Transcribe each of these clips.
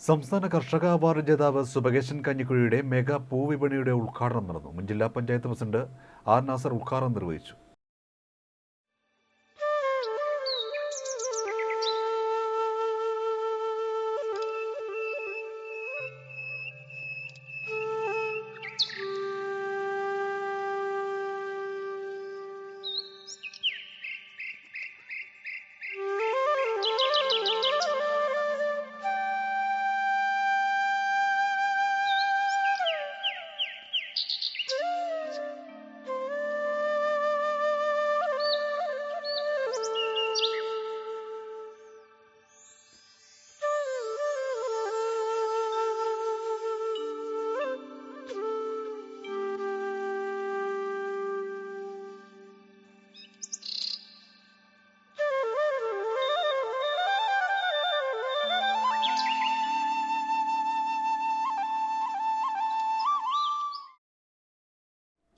സംസ്ഥാന കർഷക അവാർഡ് ജേതാവ് സുബകേശൻ കഞ്ഞിക്കുഴിയുടെ മെഗാ പൂവിപണിയുടെ ഉദ്ഘാടനം നടന്നു. മുൻ ജില്ലാ പഞ്ചായത്ത് പ്രസിഡന്റ് ആർ നാസർ ഉദ്ഘാടനം നിർവഹിച്ചു.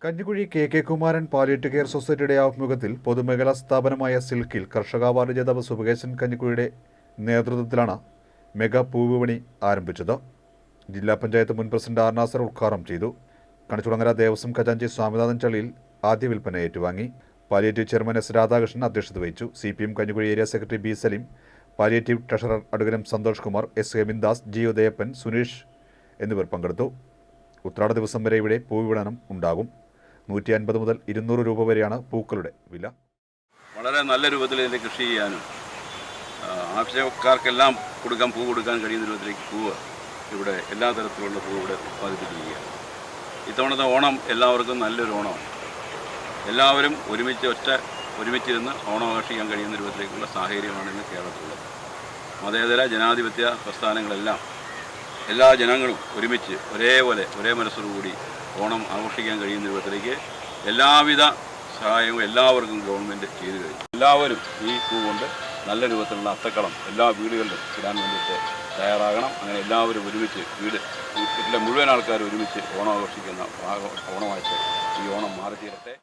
Kanjikuzhi K K Kumaran palliative care സൊസൈറ്റിയുടെ ആഭിമുഖ്യത്തിൽ പൊതുമേഖലാ സ്ഥാപനമായ സിൽക്കിൽ കർഷക അവാർഡ് ജേതാവ് സുഭകേശൻ കഞ്ഞിക്കുഴിയുടെ നേതൃത്വത്തിലാണ് മെഗാ പൂവിപണി ആരംഭിച്ചത്. ജില്ലാ പഞ്ചായത്ത് മുൻ പ്രസിഡന്റ് ആർനാസർ ഉദ്ഘാടനം ചെയ്തു. കണിച്ചുടങ്ങര ദേവസ്വം ഖജാഞ്ചി സ്വാമിനാഥൻ ചള്ളിയിൽ ആദ്യ വിൽപ്പന ഏറ്റുവാങ്ങി. പാലിയേറ്റീവ് ചെയർമാൻ എസ് രാധാകൃഷ്ണൻ അധ്യക്ഷത വഹിച്ചു. C P M Kanjikuzhi area secretary B Saleem palliative treasurer അഡ്വരം Santhosh Kumar S Hemindas G Udayappan Suneesh എന്നിവർ പങ്കെടുത്തു. ഉത്രാട ദിവസം വരെ ഇവിടെ പൂവിപണനം ഉണ്ടാകും. നൂറ്റി അൻപത് മുതൽ ഇരുന്നൂറ് രൂപ വരെയാണ് പൂക്കളുടെ വില. വളരെ നല്ല രൂപത്തിൽ ഇതിന്റെ കൃഷി ചെയ്യാനും ആവശ്യക്കാർക്കെല്ലാം കൊടുക്കാൻ പൂ കൊടുക്കാൻ കഴിയുന്ന രൂപത്തിലേക്ക് പൂവ് ഇവിടെ എല്ലാ തരത്തിലുള്ള പൂവ് ഇവിടെ ഉത്പാദിപ്പിച്ചിരിക്കുകയാണ്. ഇത്തവണത്തെ ഓണം എല്ലാവർക്കും നല്ലൊരു ഓണമാണ്. എല്ലാവരും ഒരുമിച്ച് ഒറ്റ ഒരുമിച്ചിരുന്ന് ഓണം ആഘോഷിക്കാൻ കഴിയുന്ന രൂപത്തിലേക്കുള്ള സാഹചര്യമാണ് ഇന്ന് കേരളത്തിലുള്ളത്. മതേതര ജനാധിപത്യ പ്രസ്ഥാനങ്ങളെല്ലാം എല്ലാ ജനങ്ങളും ഒരുമിച്ച് ഒരേപോലെ ഒരേ മനസ്സോടുകൂടി ഓണം ആഘോഷിക്കാൻ കഴിയുന്ന രൂപത്തിലേക്ക് എല്ലാവിധ സഹായവും എല്ലാവർക്കും ഗവൺമെന്റ് ചെയ്തു കഴിഞ്ഞു. എല്ലാവരും ഈ പൂ കൊണ്ട് നല്ല രൂപത്തിലുള്ള അത്തക്കളം എല്ലാ വീടുകളിലും ഇടാൻ വേണ്ടിയിട്ട് തയ്യാറാകണം. അങ്ങനെ എല്ലാവരും ഒരുമിച്ച് വീട് വീട്ടിലെ മുഴുവൻ ആൾക്കാരും ഒരുമിച്ച് ഓണം ആഘോഷിക്കുന്ന ആഘോ- ഓണമായിട്ട് ഈ ഓണം മാറി തീരട്ടെ.